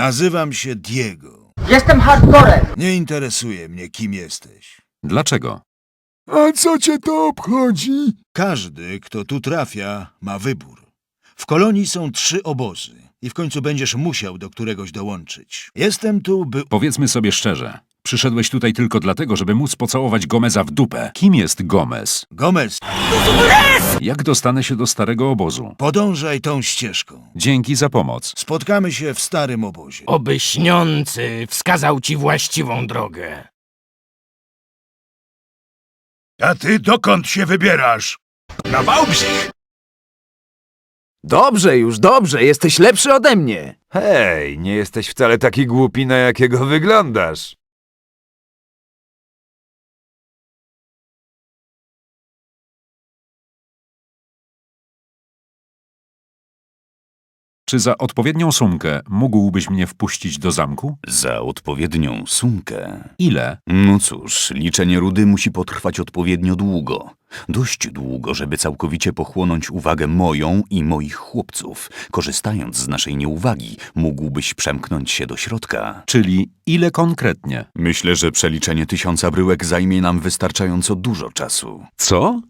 Nazywam się Diego. Jestem hardcorem. Nie interesuje mnie, kim jesteś. Dlaczego? A co cię to obchodzi? Każdy, kto tu trafia, ma wybór. W kolonii są trzy obozy i w końcu będziesz musiał do któregoś dołączyć. Jestem tu, by... Powiedzmy sobie szczerze. Przyszedłeś tutaj tylko dlatego, żeby móc pocałować Gomeza w dupę. Kim jest Gomez? Gomez, Jak dostanę się do starego obozu? podążaj tą ścieżką. Dzięki za pomoc. Spotkamy się w starym obozie. Oby śniący wskazał ci właściwą drogę. A ty dokąd się wybierasz? Na Wałbrzych! Dobrze już, dobrze, jesteś lepszy ode mnie. Hej, nie jesteś wcale taki głupi, na jakiego wyglądasz. Czy za odpowiednią sumkę mógłbyś mnie wpuścić do zamku? Za odpowiednią sumkę. Ile? No cóż, liczenie rudy musi potrwać odpowiednio długo. Dość długo, żeby całkowicie pochłonąć uwagę moją i moich chłopców. Korzystając z naszej nieuwagi, mógłbyś przemknąć się do środka. Czyli ile konkretnie? Myślę, że przeliczenie tysiąca bryłek zajmie nam wystarczająco dużo czasu. Co?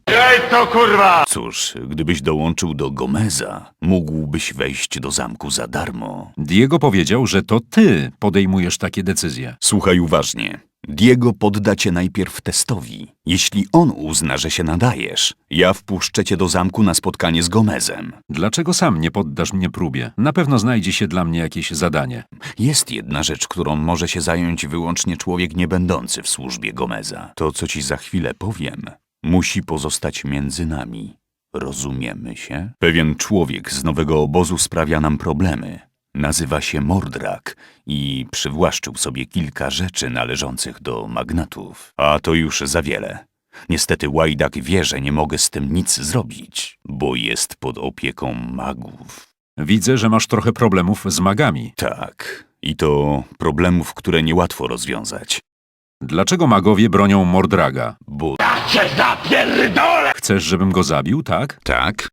Cóż, gdybyś dołączył do Gomeza, mógłbyś wejść do zamku za darmo. Diego powiedział, że to ty podejmujesz takie decyzje. Słuchaj uważnie. Diego podda cię najpierw testowi. Jeśli on uzna, że się nadajesz, ja wpuszczę cię do zamku na spotkanie z Gomezem. Dlaczego sam nie poddasz mnie próbie? Na pewno znajdzie się dla mnie jakieś zadanie. Jest jedna rzecz, którą może się zająć wyłącznie człowiek niebędący w służbie Gomeza. To, co ci za chwilę powiem, musi pozostać między nami. Rozumiemy się? Pewien człowiek z nowego obozu sprawia nam problemy. Nazywa się Mordrak i przywłaszczył sobie kilka rzeczy należących do magnatów. A to już za wiele. Niestety Łajdak wie, że nie mogę z tym nic zrobić, bo jest pod opieką magów. Widzę, że masz trochę problemów z magami. Tak, i to problemów, które niełatwo rozwiązać, Dlaczego magowie bronią Mordraga? bo Chcesz, żebym go zabił, tak? tak,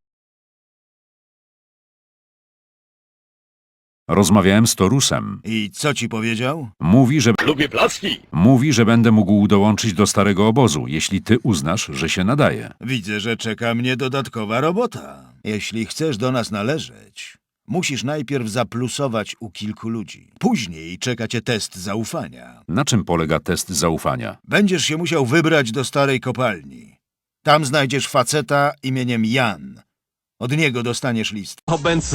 Rozmawiałem z Torusem. I co ci powiedział? Mówi, że... Lubię placki! Mówi, że będę mógł dołączyć do starego obozu, jeśli ty uznasz, że się nadaje. Widzę, że czeka mnie dodatkowa robota. Jeśli chcesz do nas należeć, musisz najpierw zaplusować u kilku ludzi. Później czeka cię test zaufania. Na czym polega test zaufania? Będziesz się musiał wybrać do starej kopalni. Tam znajdziesz faceta imieniem Jan. Od niego dostaniesz list.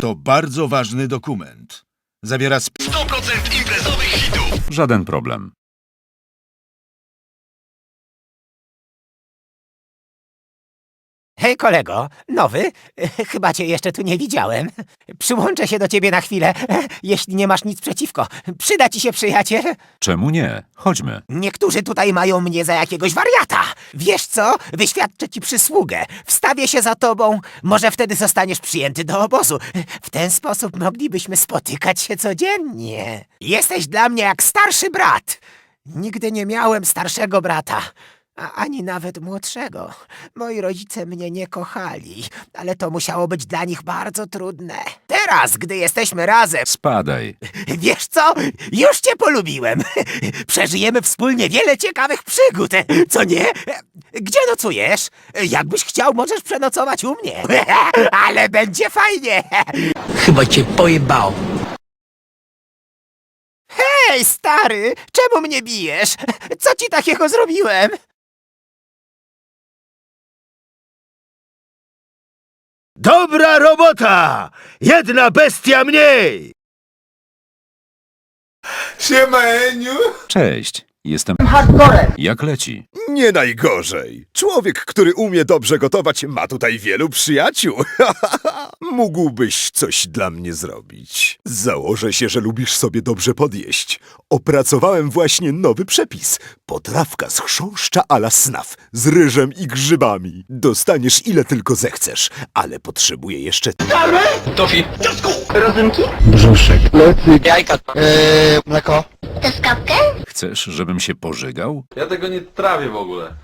To bardzo ważny dokument. Zawiera sp- Żaden problem. Hej kolego, nowy? Chyba cię jeszcze tu nie widziałem. Przyłączę się do ciebie na chwilę, jeśli nie masz nic przeciwko. Przyda ci się przyjaciel? Czemu nie? Chodźmy. Niektórzy tutaj mają mnie za jakiegoś wariata. Wiesz co? Wyświadczę ci przysługę. Wstawię się za tobą. Może wtedy zostaniesz przyjęty do obozu. W ten sposób moglibyśmy spotykać się codziennie. Jesteś dla mnie jak starszy brat. Nigdy nie miałem starszego brata. A ani nawet młodszego. Moi rodzice mnie nie kochali, ale to musiało być dla nich bardzo trudne. Teraz, gdy jesteśmy razem, Spadaj. Wiesz co? Już cię polubiłem. Przeżyjemy wspólnie wiele ciekawych przygód, co nie? Gdzie nocujesz? Jakbyś chciał, możesz przenocować u mnie. Ale będzie fajnie. Chyba cię pojebał. Hej, stary, czemu mnie bijesz? Co ci takiego zrobiłem? Dobra robota! Jedna bestia mniej! Siema, Eniu. Cześć. Jestem... Hardcore. Jak leci? Nie najgorzej. Człowiek, który umie dobrze gotować, ma tutaj wielu przyjaciół. Mógłbyś coś dla mnie zrobić. Założę się, że lubisz sobie dobrze podjeść. Opracowałem właśnie nowy przepis. Potrawka z chrząszcza a la snaf, z ryżem i grzybami. Dostaniesz ile tylko zechcesz, ale potrzebuję jeszcze... Tofi. Brzuszek. Jajka. mleko. Chcesz, żebym się pożygał? Ja tego nie trawię w ogóle.